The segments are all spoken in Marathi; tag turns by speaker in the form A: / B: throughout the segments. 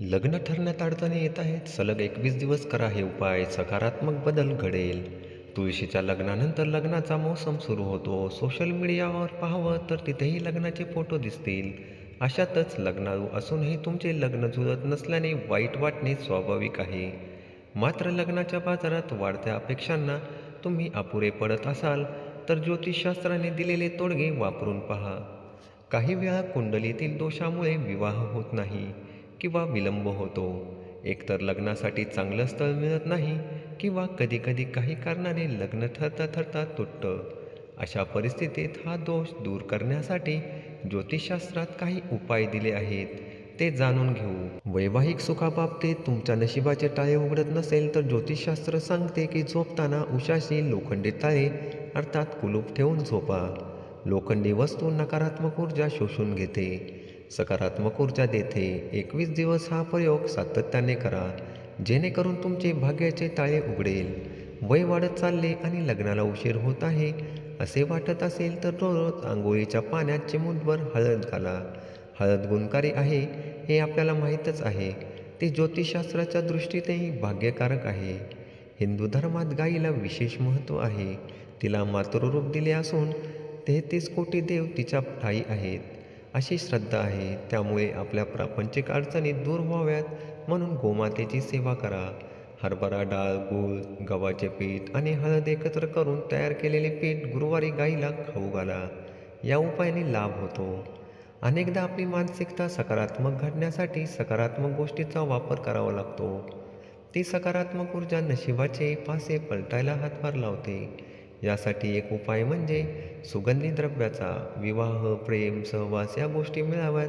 A: लग्न ठरण्यात अडचणी येत आहेत. सलग एकवीस दिवस करा हे उपाय. सकारात्मक बदल घडेल. तुळशीच्या लग्नानंतर लग्नाचा मोसम सुरू होतो. सोशल मीडियावर पाहावं तर तिथेही लग्नाचे फोटो दिसतील. अशातच लग्नाळू असूनही तुमचे लग्न जुळत नसल्याने वाईट वाटणे स्वाभाविक आहे. मात्र लग्नाच्या बाजारात वाढत्या अपेक्षांना तुम्ही अपुरे पडत असाल तर ज्योतिषशास्त्राने दिलेले तोडगे वापरून पहा. काही वेळा कुंडलीतील दोषामुळे विवाह होत नाही. किंवा विलंब होतो. एकतर लग्नासाठी चांगलं स्थळ मिळत नाही किंवा कधीकधी काही कारणाने लग्न ठरता ठरता तुटतं. अशा परिस्थितीत हा दोष दूर करण्यासाठी ज्योतिषशास्त्रात काही उपाय दिले आहेत. ते जाणून घेऊ. वैवाहिक सुखाबाबतीत तुमच्या नशिबाचे टाळे उघडत नसेल तर ज्योतिषशास्त्र सांगते की झोपताना उशाशी लोखंडी टाळे अर्थात कुलूप ठेवून झोपा. लोखंडी वस्तू नकारात्मक ऊर्जा शोषून घेते. सकारात्मक ऊर्जा देते. एकवीस दिवस हा प्रयोग सातत्याने करा जेणेकरून तुमचे भाग्याचे ताळे उघडेल. वय वाढत चालले आणि लग्नाला उशीर होत आहे. असे वाटत असेल तर रोज आंघोळीच्या पाण्यात चिमूटभर हळद घाला. हळद गुणकारी आहे हे आपल्याला माहीतच आहे. ते ज्योतिषशास्त्राच्या दृष्टीनेही भाग्यकारक आहे. हिंदू धर्मात गायीला विशेष महत्त्व आहे. तिला मातृरूप दिले असून तेहतीस कोटी देव तिच्या ठाई आहेत. अशी श्रद्धा आहे. त्यामुळे आपल्या प्रापंचिक अडचणी दूर व्हाव्यात. म्हणून गोमातेची सेवा करा. हरभरा डाळ गूळ गव्हाचे पीठ आणि हळद एकत्र करून तयार केलेले पीठ गुरुवारी गाईला खाऊ घाला. या उपायाने लाभ होतो. अनेकदा आपली मानसिकता सकारात्मक घडण्यासाठी सकारात्मक गोष्टीचा वापर करावा लागतो. ती सकारात्मक ऊर्जा नशिबाचे पासे पलटायला हातभार लावते. यासाठी एक उपाय म्हणजे सुगंधी द्रव्याचा विवाह प्रेम सहवास या गोष्टी मिळाव्यात.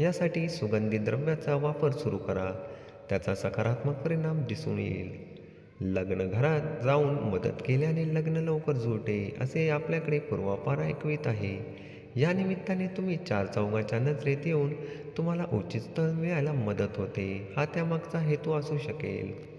A: यासाठी सुगंधी द्रव्याचा वापर सुरू करा. त्याचा सकारात्मक परिणाम दिसून येईल. लग्न घरात जाऊन मदत केल्याने लग्न लवकर जुळते असे आपल्याकडे पूर्वापार ऐकवित आहे. या निमित्ताने तुम्ही चार चौघाच्या नजरेत येऊन तुम्हाला उचित स्थळ मिळायला मदत होते. हा त्यामागचा हेतू असू शकेल.